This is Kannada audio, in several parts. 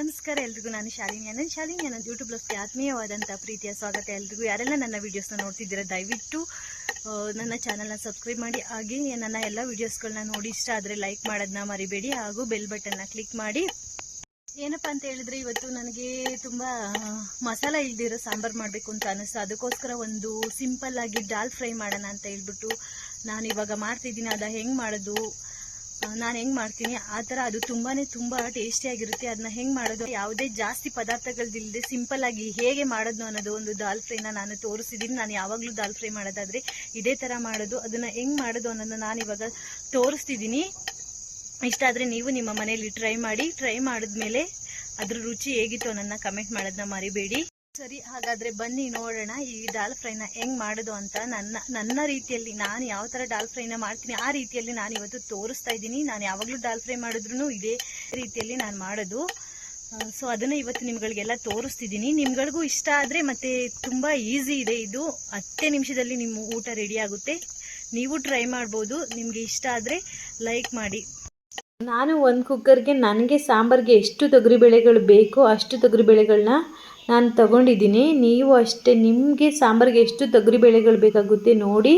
ನಮಸ್ಕಾರ ಎಲ್ರಿಗೂ, ನಾನು ಶಾಲಿನಿ ನನ್ನ ಶಾಲಿನಿ ನನ್ನ ಯೂಟ್ಯೂಬ್ ಬ್ಲಾಗ್ಗೆ ಆತ್ಮೀಯವಾದಂಥ ಪ್ರೀತಿಯ ಸ್ವಾಗತ ಎಲ್ರಿಗೂ. ಯಾರೆಲ್ಲ ನನ್ನ ವೀಡಿಯೋಸ್ನ ನೋಡ್ತಿದ್ದೀರಾ, ದಯವಿಟ್ಟು ನನ್ನ ಚಾನಲ್ನ ಸಬ್ಸ್ಕ್ರೈಬ್ ಮಾಡಿ. ಹಾಗೆ ನನ್ನ ಎಲ್ಲ ವೀಡಿಯೋಸ್ಗಳನ್ನ ನೋಡಿ, ಇಷ್ಟ ಆದರೆ ಲೈಕ್ ಮಾಡೋದನ್ನ ಮರಿಬೇಡಿ. ಹಾಗೂ ಬೆಲ್ ಬಟನ್ನ ಕ್ಲಿಕ್ ಮಾಡಿ. ಏನಪ್ಪ ಅಂತ ಹೇಳಿದ್ರೆ, ಇವತ್ತು ನನಗೆ ತುಂಬ ಮಸಾಲ ಇಲ್ದಿರೋ ಸಾಂಬಾರು ಮಾಡಬೇಕು ಅಂತ ಅನಿಸ್ತು. ಅದಕ್ಕೋಸ್ಕರ ಒಂದು ಸಿಂಪಲ್ ಆಗಿ ದಾಲ್ ಫ್ರೈ ಮಾಡೋಣ ಅಂತ ಹೇಳ್ಬಿಟ್ಟು ನಾನು ಇವಾಗ ಮಾಡ್ತಿದ್ದೀನಿ. ಅದ ಹೆಂಗೆ ಮಾಡೋದು? ನಾನು ಹೆಂಗ್ ಮಾಡ್ತೀನಿ? ಆ ತರ ಅದು ತುಂಬಾನೇ ತುಂಬಾ ಟೇಸ್ಟಿ ಟೇಸ್ಟಿಯಾಗಿರುತ್ತೆ ಅದನ್ನ ಹೆಂಗ್ ಮಾಡೋದು? ಯಾವುದೇ ಜಾಸ್ತಿ ಪದಾರ್ಥಗಳದಿಲ್ಲದೆ ಸಿಂಪಲ್ ಆಗಿ ಹೇಗೆ ಮಾಡೋದು ಅನ್ನೋದು ಒಂದು ದಾಲ್ ಫ್ರೈನ ನಾನು ತೋರಿಸಿದೀನಿ. ನಾನು ಯಾವಾಗಲೂ ದಾಲ್ ಫ್ರೈ ಮಾಡೋದಾದ್ರೆ ಇದೇ ತರ ಮಾಡೋದು. ಅದನ್ನ ಹೆಂಗ್ ಮಾಡೋದು ಅನ್ನೋದನ್ನ ನಾನು ಇವಾಗ ತೋರಿಸ್ತಿದ್ದೀನಿ ಇಷ್ಟ ಆದ್ರೆ ನೀವು ನಿಮ್ಮ ಮನೆಯಲ್ಲಿ ಟ್ರೈ ಮಾಡಿ. ಟ್ರೈ ಮಾಡಿದ್ಮೇಲೆ ಅದ್ರ ರುಚಿ ಹೇಗಿತ್ತು ಅನ್ನೋದನ್ನ ಕಮೆಂಟ್ ಮಾಡೋದನ್ನ ಮರಿಬೇಡಿ. ಸರಿ, ಹಾಗಾದ್ರೆ ಬನ್ನಿ ನೋಡೋಣ ಈ ದಾಲ್ ಫ್ರೈನ ಹೆಂಗ್ ಮಾಡೋದು ಅಂತ ನನ್ನ ನನ್ನ ರೀತಿಯಲ್ಲಿ ನಾನು ಯಾವ ಥರ ದಾಲ್ ಫ್ರೈನ ಮಾಡ್ತೀನಿ, ಆ ರೀತಿಯಲ್ಲಿ ನಾನು ಇವತ್ತು ತೋರಿಸ್ತಾ ಇದ್ದೀನಿ. ನಾನು ಯಾವಾಗಲೂ ದಾಲ್ ಫ್ರೈ ಮಾಡಿದ್ರು ಇದೇ ರೀತಿಯಲ್ಲಿ ನಾನು ಮಾಡೋದು. ಸೊ ಅದನ್ನ ಇವತ್ತು ನಿಮ್ಗಳಿಗೆಲ್ಲ ತೋರಿಸ್ತಿದ್ದೀನಿ. ನಿಮ್ಗಳಿಗೂ ಇಷ್ಟ ಆದ್ರೆ ಮತ್ತೆ ತುಂಬಾ ಈಸಿ ಇದೆ ಇದು. ಹತ್ತೇ ನಿಮಿಷದಲ್ಲಿ ನಿಮ್ಮ ಊಟ ರೆಡಿ ಆಗುತ್ತೆ. ನೀವು ಟ್ರೈ ಮಾಡ್ಬೋದು. ನಿಮಗೆ ಇಷ್ಟ ಆದ್ರೆ ಲೈಕ್ ಮಾಡಿ. ನಾನು ಒಂದು ಕುಕ್ಕರ್ಗೆ ನನಗೆ ಸಾಂಬಾರಿಗೆ ಎಷ್ಟು ತೊಗರಿಬೇಳೆಗಳು ಬೇಕೋ ಅಷ್ಟು ತೊಗರಿಬೇಳೆಗಳನ್ನ ನಾನು ತಗೊಂಡಿದ್ದೀನಿ. ನೀವು ಅಷ್ಟೇ, ನಿಮಗೆ ಸಾಂಬಾರಿಗೆ ಎಷ್ಟು ತೊಗರಿ ಬೇಳೆಗಳು ಬೇಕಾಗುತ್ತೆ ನೋಡಿ.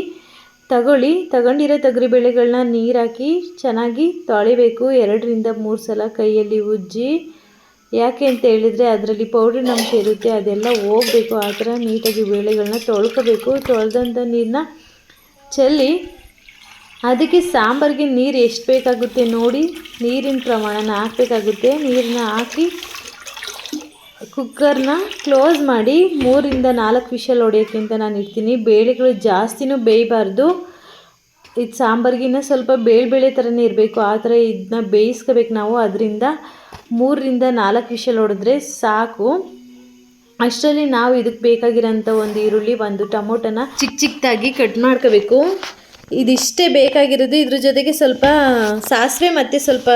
ತಗೊಳ್ಳಿ. ತಗೊಂಡಿರೋ ತೊಗರಿ ಬೇಳೆಗಳನ್ನ ಹಾಕಿ ಚೆನ್ನಾಗಿ ತೊಳಿಬೇಕು. ಎರಡರಿಂದ ಮೂರು ಸಲ ಕೈಯಲ್ಲಿ ಉಜ್ಜಿ. ಯಾಕೆ ಅಂತ ಹೇಳಿದರೆ ಅದರಲ್ಲಿ ಪೌಡ್ರಿನ ಅಂಶ ಇರುತ್ತೆ ಅದೆಲ್ಲ ಹೋಗಬೇಕು. ಆ ಥರ ನೀಟಾಗಿ ಬೇಳೆಗಳನ್ನ ತೊಳ್ಕೋಬೇಕು. ತೊಳೆದಂಥ ನೀರನ್ನ ಚೆಲ್ಲಿ, ಅದಕ್ಕೆ ಸಾಂಬಾರಿಗೆ ನೀರು ಎಷ್ಟು ಬೇಕಾಗುತ್ತೆ ನೋಡಿ. ನೀರಿನ ಪ್ರಮಾಣನ ಹಾಕಬೇಕಾಗುತ್ತೆ. ನೀರನ್ನ ಹಾಕಿ ಕುಕ್ಕರ್ನ ಕ್ಲೋಸ್ ಮಾಡಿ ಮೂರಿಂದ ನಾಲ್ಕು ವಿಷಲ್ ಹೊಡೆಯೋಕ್ಕೆ ಅಂತ ನಾನು ಇಡ್ತೀನಿ. ಬೇಳೆಗಳು ಜಾಸ್ತಿನೂ ಬೇಯಬಾರ್ದು. ಇದು ಸಾಂಬಾರಿಗಿನ್ನ ಸ್ವಲ್ಪ ಬೇಳೆ ಬೇಳೆ ಥರನೇ ಇರಬೇಕು. ಆ ಥರ ಇದನ್ನ ಬೇಯಿಸ್ಕೋಬೇಕು ನಾವು. ಅದರಿಂದ ಮೂರರಿಂದ ನಾಲ್ಕು ವಿಷಲ್ ಹೊಡೆದ್ರೆ ಸಾಕು. ಅಷ್ಟರಲ್ಲಿ ನಾವು ಇದಕ್ಕೆ ಬೇಕಾಗಿರೋಂಥ ಒಂದು ಈರುಳ್ಳಿ, ಒಂದು ಟೊಮೊಟೊನ ಚಿಕ್ಕ ಚಿಕ್ಕದಾಗಿ ಕಟ್ ಮಾಡ್ಕೋಬೇಕು. ಇದಿಷ್ಟೇ ಬೇಕಾಗಿರೋದು. ಇದ್ರ ಜೊತೆಗೆ ಸ್ವಲ್ಪ ಸಾಸಿವೆ ಮತ್ತು ಸ್ವಲ್ಪ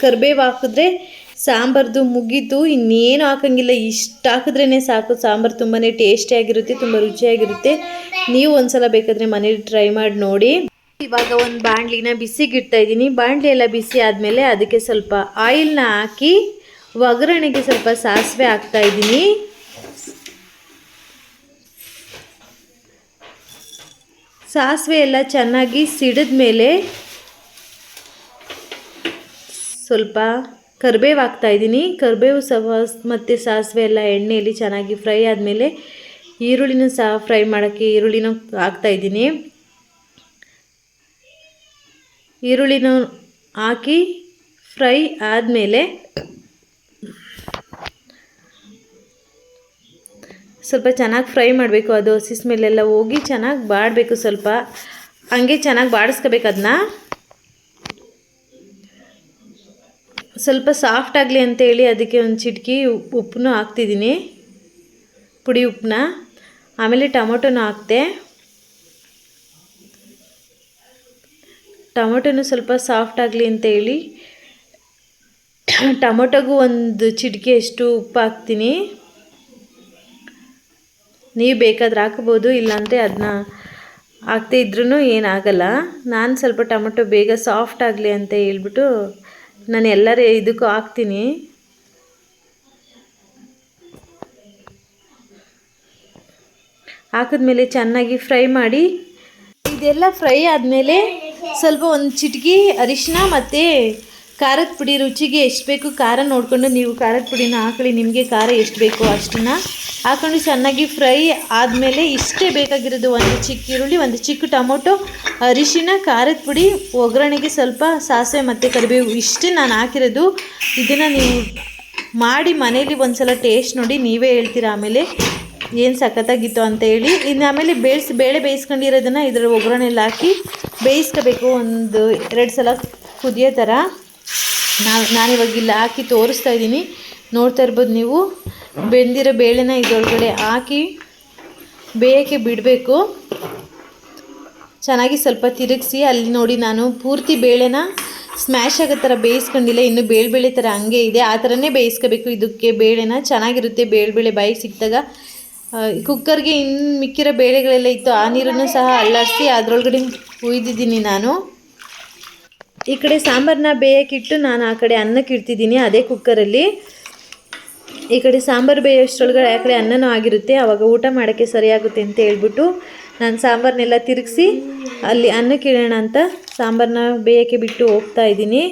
ಕರಿಬೇವು ಹಾಕಿದ್ರೆ ಸಾಂಬಾರ್ದು ಮುಗೀತು, ಇನ್ನೇನು ಹಾಕೋಂಗಿಲ್ಲ. ಇಷ್ಟು ಹಾಕಿದ್ರೇ ಸಾಕು. ಸಾಂಬಾರು ತುಂಬಾ ಟೇಸ್ಟಿಯಾಗಿರುತ್ತೆ ತುಂಬ ರುಚಿಯಾಗಿರುತ್ತೆ. ನೀವು ಒಂದ್ಸಲ ಬೇಕಾದರೆ ಮನೇಲಿ ಟ್ರೈ ಮಾಡಿ ನೋಡಿ. ಇವಾಗ ಒಂದು ಬಾಣಲಿನ ಬಿಸಿಗಿಡ್ತಾ ಇದ್ದೀನಿ. ಬಾಣಲಿ ಎಲ್ಲ ಬಿಸಿ ಆದಮೇಲೆ ಅದಕ್ಕೆ ಸ್ವಲ್ಪ ಆಯಿಲ್ನ ಹಾಕಿ ಒಗ್ಗರಣೆಗೆ ಸ್ವಲ್ಪ ಸಾಸಿವೆ ಹಾಕ್ತಾ ಇದ್ದೀನಿ. ಸಾಸಿವೆ ಎಲ್ಲ ಚೆನ್ನಾಗಿ ಸಿಡಿದ ಮೇಲೆ ಸ್ವಲ್ಪ ಕರಿಬೇವು ಹಾಕ್ತಾ ಇದ್ದೀನಿ. ಕರಿಬೇವು ಸಹ ಮತ್ತು ಸಾಸಿವೆ ಎಲ್ಲ ಎಣ್ಣೆಯಲ್ಲಿ ಚೆನ್ನಾಗಿ ಫ್ರೈ ಆದಮೇಲೆ ಈರುಳ್ಳಿನೂ ಸಹ ಫ್ರೈ ಮಾಡೋಕ್ಕೆ ಈರುಳ್ಳಿನೂ ಹಾಕ್ತಾ ಇದ್ದೀನಿ. ಈರುಳ್ಳಿನೂ ಹಾಕಿ ಫ್ರೈ ಆದಮೇಲೆ ಸ್ವಲ್ಪ ಚೆನ್ನಾಗಿ ಫ್ರೈ ಮಾಡಬೇಕು. ಅದು ಹಸಿ ಸ್ಮೆಲ್ಲೆಲ್ಲ ಹೋಗಿ ಚೆನ್ನಾಗಿ ಬಾಡಬೇಕು ಸ್ವಲ್ಪ. ಹಂಗೆ ಚೆನ್ನಾಗಿ ಬಾಡಿಸ್ಕೋಬೇಕು ಅದನ್ನ. ಸ್ವಲ್ಪ ಸಾಫ್ಟ್ ಆಗಲಿ ಅಂತೇಳಿ ಅದಕ್ಕೆ ಒಂದು ಚಿಟಕಿ ಉಪ್ಪನ್ನು ಹಾಕ್ತಿದ್ದೀನಿ. ಪುಡಿ ಉಪ್ಪನ್ನ ಆಮೇಲೆ ಟೊಮೊಟೊನೂ ಹಾಕ್ತೆ ಟೊಮೊಟೊನು ಸ್ವಲ್ಪ ಸಾಫ್ಟ್ ಆಗಲಿ ಅಂತೇಳಿ ಟೊಮೊಟೊಗೂ ಒಂದು ಚಿಟಿಕೆಯಷ್ಟು ಉಪ್ಪು ಹಾಕ್ತೀನಿ. ನೀವು ಬೇಕಾದ್ರೆ ಹಾಕ್ಬೋದು, ಇಲ್ಲಾಂದರೆ ಅದನ್ನ ಹಾಕ್ದೇ ಇದ್ರೂ ಏನಾಗಲ್ಲ ನಾನು ಸ್ವಲ್ಪ ಟೊಮೊಟೊ ಬೇಗ ಸಾಫ್ಟ್ ಆಗಲಿ ಅಂತ ಹೇಳ್ಬಿಟ್ಟು ನಾನು ಎಲ್ಲರ ಇದಕ್ಕೂ ಹಾಕ್ತೀನಿ. ಹಾಕಿದ್ಮೇಲೆ ಚೆನ್ನಾಗಿ ಫ್ರೈ ಮಾಡಿ, ಇದೆಲ್ಲ ಫ್ರೈ ಆದಮೇಲೆ ಸ್ವಲ್ಪ ಒಂದು ಚಿಟಕಿ ಅರಿಶಿನ ಮತ್ತು ಖಾರದ ಪುಡಿ ರುಚಿಗೆ ಎಷ್ಟು ಬೇಕು? ಖಾರ ನೋಡಿಕೊಂಡು ನೀವು ಖಾರದ ಪುಡಿನ ಹಾಕೊಳ್ಳಿ ನಿಮಗೆ ಖಾರ ಎಷ್ಟು ಬೇಕು ಅಷ್ಟನ್ನು ಹಾಕೊಂಡು ಚೆನ್ನಾಗಿ ಫ್ರೈ ಆದಮೇಲೆ ಇಷ್ಟೇ ಬೇಕಾಗಿರೋದು ಒಂದು ಚಿಕ್ಕ ಈರುಳ್ಳಿ, ಒಂದು ಚಿಕ್ಕ ಟೊಮೊಟೊ ಅರಿಶಿನ, ಖಾರದ ಪುಡಿ, ಒಗ್ಗರಣೆಗೆ ಸ್ವಲ್ಪ ಸಾಸಿವೆ ಮತ್ತು ಕರಿಬೇವು ಇಷ್ಟೇ ನಾನು ಹಾಕಿರೋದು. ಇದನ್ನು ನೀವು ಮಾಡಿ ಮನೇಲಿ ಒಂದು ಸಲ ಟೇಸ್ಟ್ ನೋಡಿ ನೀವೇ ಹೇಳ್ತೀರಾ? ಆಮೇಲೆ ಏನು ಸಖತ್ತಾಗಿತ್ತು ಅಂತ ಹೇಳಿ. ಇನ್ನು ಆಮೇಲೆ ಬೇಯಿಸಿ ಬೇಳೆ ಬೇಯಿಸ್ಕೊಂಡಿರೋದನ್ನು ಇದರ ಒಗ್ಗರಣೆಯಲ್ಲಿ ಹಾಕಿ ಬೇಯಿಸ್ಕೋಬೇಕು. ಒಂದು ಎರಡು ಸಲ ಕುದಿಯೋ ಥರ. ನಾವು ನಾನಿವಾಗ ಇಲ್ಲಿ ಹಾಕಿ ತೋರಿಸ್ತಾ ಇದ್ದೀನಿ. ನೋಡ್ತಾ ಇರ್ಬೋದು ನೀವು. ಬೆಂದಿರೋ ಬೇಳೆನ ಇದರೊಳಗಡೆ ಹಾಕಿ ಬೇಯಕ್ಕೆ ಬಿಡಬೇಕು. ಚೆನ್ನಾಗಿ ಸ್ವಲ್ಪ ತಿರುಗಿಸಿ. ಅಲ್ಲಿ ನೋಡಿ ನಾನು ಪೂರ್ತಿ ಬೇಳೆನ ಸ್ಮ್ಯಾಶ್ ಆಗೋ ಥರ ಬೇಯಿಸ್ಕೊಂಡಿಲ್ಲ. ಇನ್ನು ಬೇಳೆ ಬೇಳೆ ಥರ ಹಂಗೆ ಇದೆ. ಆ ಥರನೇ ಬೇಯಿಸ್ಕೋಬೇಕು. ಇದಕ್ಕೆ ಬೇಳೆನ ಚೆನ್ನಾಗಿರುತ್ತೆ. ಬೇಳೆ ಬೇಳೆ ಬಾಯಿಗೆ ಸಿಕ್ಕಿದಾಗ. ಕುಕ್ಕರ್ಗೆ ಇನ್ನು ಮಿಕ್ಕಿರೋ ಬೇಳೆಗಳೆಲ್ಲ ಇತ್ತು. ಆ ನೀರನ್ನು ಸಹ ಅಲ್ಲಾಡಿಸಿ ಅದರೊಳಗಡೆ ಹುಯ್ದಿದ್ದೀನಿ ನಾನು. ಈ ಕಡೆ ಸಾಂಬಾರನ್ನ ಬೇಯಕ್ಕಿಟ್ಟು ನಾನು ಆ ಕಡೆ ಅನ್ನಕ್ಕೆ ಇಡ್ತಿದ್ದೀನಿ, ಅದೇ ಕುಕ್ಕರಲ್ಲಿ ಈ ಕಡೆ ಸಾಂಬಾರು ಬೇಯೋಷ್ಟರೊಳಗಡೆ ಆ ಕಡೆ ಅನ್ನನೂ ಆಗಿರುತ್ತೆ ಆವಾಗ ಊಟ ಮಾಡೋಕ್ಕೆ ಸರಿಯಾಗುತ್ತೆ ಅಂತ ಹೇಳ್ಬಿಟ್ಟು ನಾನು ಸಾಂಬಾರನ್ನೆಲ್ಲ ತಿರುಗಿಸಿ ಅಲ್ಲಿ ಅನ್ನಕ್ಕೆ ಅಂತ ಸಾಂಬಾರನ್ನ ಬೇಯೋಕ್ಕೆ ಬಿಟ್ಟು ಹೋಗ್ತಾ ಇದ್ದೀನಿ.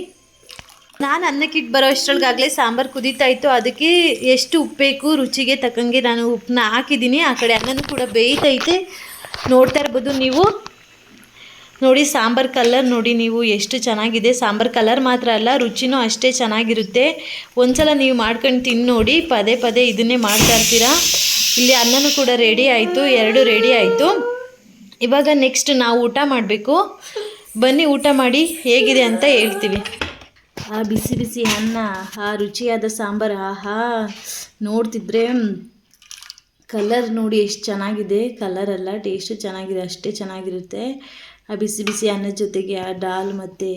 ನಾನು ಅನ್ನಕ್ಕೆ ಇಟ್ಟು ಬರೋ ಅಷ್ಟರೊಳಗಾಗಲೇ ಸಾಂಬಾರು ಕುದೀತಾ ಇತ್ತು, ಅದಕ್ಕೆ ಎಷ್ಟು ಉಪ್ಪು ಬೇಕು ರುಚಿಗೆ ತಕ್ಕಂಗೆ ನಾನು ಉಪ್ಪನ್ನ ಹಾಕಿದ್ದೀನಿ, ಆ ಕಡೆ ಅನ್ನನೂ ಕೂಡ ಬೇಯ್ತೈತೆ ನೋಡ್ತಾ ಇರ್ಬೋದು ನೀವು. ನೋಡಿ, ಸಾಂಬಾರ್ ಕಲರ್ ನೋಡಿ ನೀವು ಎಷ್ಟು ಚೆನ್ನಾಗಿದೆ. ಸಾಂಬಾರ್ ಕಲರ್ ಮಾತ್ರ ಅಲ್ಲ, ರುಚಿನೂ ಅಷ್ಟೇ ಚೆನ್ನಾಗಿರುತ್ತೆ. ಒಂದ್ಸಲ ನೀವು ಮಾಡ್ಕೊಂಡು ತಿಂದು ನೋಡಿ, ಪದೇ ಪದೇ ಇದನ್ನೇ ಮಾಡ್ತಾ ಇರ್ತೀರಾ. ಇಲ್ಲಿ ಅನ್ನನೂ ಕೂಡ ರೆಡಿ ಆಯಿತು, ಎರಡು ರೆಡಿ ಆಯಿತು. ಇವಾಗ ನೆಕ್ಸ್ಟ್ ನಾವು ಊಟ ಮಾಡಬೇಕು. ಬನ್ನಿ, ಊಟ ಮಾಡಿ, ಹೇಗಿದೆ ಅಂತ ಹೇಳ್ತೀವಿ. ಆ ಬಿಸಿ ಬಿಸಿ ಅನ್ನ, ಆ ರುಚಿಯಾದ ಸಾಂಬಾರು, ಆಹಾ. ನೋಡ್ತಿದ್ರೆ ಕಲರ್ ನೋಡಿ ಎಷ್ಟು ಚೆನ್ನಾಗಿದೆ. ಕಲರ್ ಅಲ್ಲ ಟೇಸ್ಟು ಚೆನ್ನಾಗಿದೆ, ಅಷ್ಟೇ ಚೆನ್ನಾಗಿರುತ್ತೆ. ಆ ಬಿಸಿ ಬಿಸಿ ಅನ್ನದ ಜೊತೆಗೆ ಆ ಡಾಲ್ ಮತ್ತು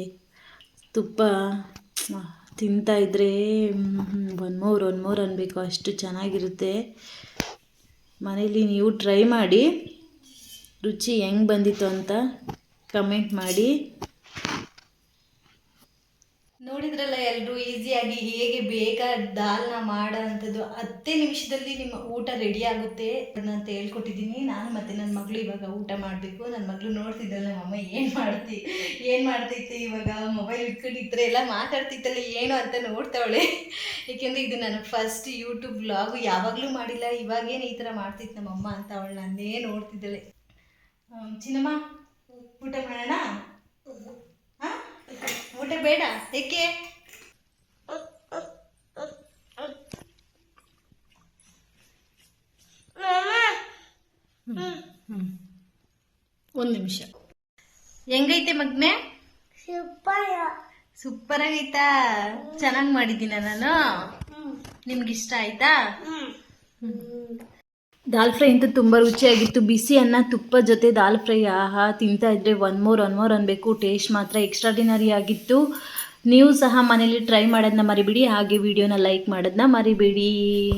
ತುಪ್ಪ ತಿಂತಾಯಿದ್ರೆ ಒನ್ ಮೋರ್ ಒನ್ ಮೋರ್ ಅನ್ನಬೇಕು ಅಷ್ಟು ಚೆನ್ನಾಗಿರುತ್ತೆ. ಮನೇಲಿ ನೀವು ಟ್ರೈ ಮಾಡಿ. ರುಚಿ ಹೆಂಗೆ ಬಂದಿತ್ತು ಅಂತ ಕಮೆಂಟ್ ಮಾಡಿ. ನೋಡಿದ್ರಲ್ಲ ಎಲ್ಲರೂ ಈಸಿಯಾಗಿ ಹೇಗೆ ಬೇಗ ದಾಲ್ನ ಮಾಡೋ ಅಂಥದ್ದು ಹತ್ತೇ ನಿಮಿಷದಲ್ಲಿ ನಿಮ್ಮ ಊಟ ರೆಡಿ ಆಗುತ್ತೆ ಅಂತ ಹೇಳ್ಕೊಟ್ಟಿದ್ದೀನಿ. ನಾನು ಮತ್ತು ನನ್ನ ಮಗಳು ಇವಾಗ ಊಟ ಮಾಡಬೇಕು. ನನ್ನ ಮಗಳು ನೋಡ್ತಿದ್ದಲ್ಲ ನಮ್ಮಮ್ಮ ಏನು ಮಾಡ್ತಿ, ಏನು ಮಾಡ್ತೈತೆ ಇವಾಗ? ಮೊಬೈಲ್ ಇಟ್ಕೊಂಡಿದ್ರೆ ಎಲ್ಲ ಮಾತಾಡ್ತಿತ್ತಲ್ಲ ಏನು ಅಂತ ನೋಡ್ತಾವಳೆ. ಏಕೆಂದರೆ ಇದು ನನ್ನ ಫಸ್ಟ್ ಯೂಟ್ಯೂಬ್ ಬ್ಲಾಗು ಯಾವಾಗಲೂ ಮಾಡಿಲ್ಲ. ಇವಾಗೇನು ಈ ಥರ ಮಾಡ್ತಿತ್ತು ನಮ್ಮಮ್ಮ ಅಂತ ಅವಳು ನಾನೇ ನೋಡ್ತಿದ್ದಾಳೆ ಚಿನ್ನಮ್ಮ, ಊಟ ಮಾಡೋಣ? ಊಟ ಬೇಡ ಏಕೆ? ಒಂದು ನಿಮಿಷ. ಹೆಂಗೈತೆ ಮಗ್ನೆ? ಸೂಪರ್. ಆಗೈತಾ? ಚೆನ್ನಾಗಿ ಮಾಡಿದ್ದೀನ ನಾನು? ನಿಮ್ಗಿಷ್ಟ ಆಯ್ತಾ? ದಾಲ್ ಫ್ರೈ ಅಂತೂ ತುಂಬ ರುಚಿಯಾಗಿತ್ತು. ಬಿಸಿ ಅನ್ನ, ತುಪ್ಪ ಜೊತೆ ದಾಲ್ ಫ್ರೈ, ಆಹಾ, ತಿಂತಾ ಇದ್ರೆ ಒನ್ ಮೋರ್ ಒನ್ ಮೋರ್ ಅನ್ಬೇಕು. ಟೇಸ್ಟ್ ಮಾತ್ರ ಎಕ್ಸ್ಟ್ರಾಡಿನರಿ ಆಗಿತ್ತು. ನೀವು ಸಹ ಮನೇಲಿ ಟ್ರೈ ಮಾಡೋದನ್ನ ಮರಿಬೇಡಿ. ಹಾಗೆ ವಿಡಿಯೋನ ಲೈಕ್ ಮಾಡೋದನ್ನ ಮರಿಬೇಡಿ.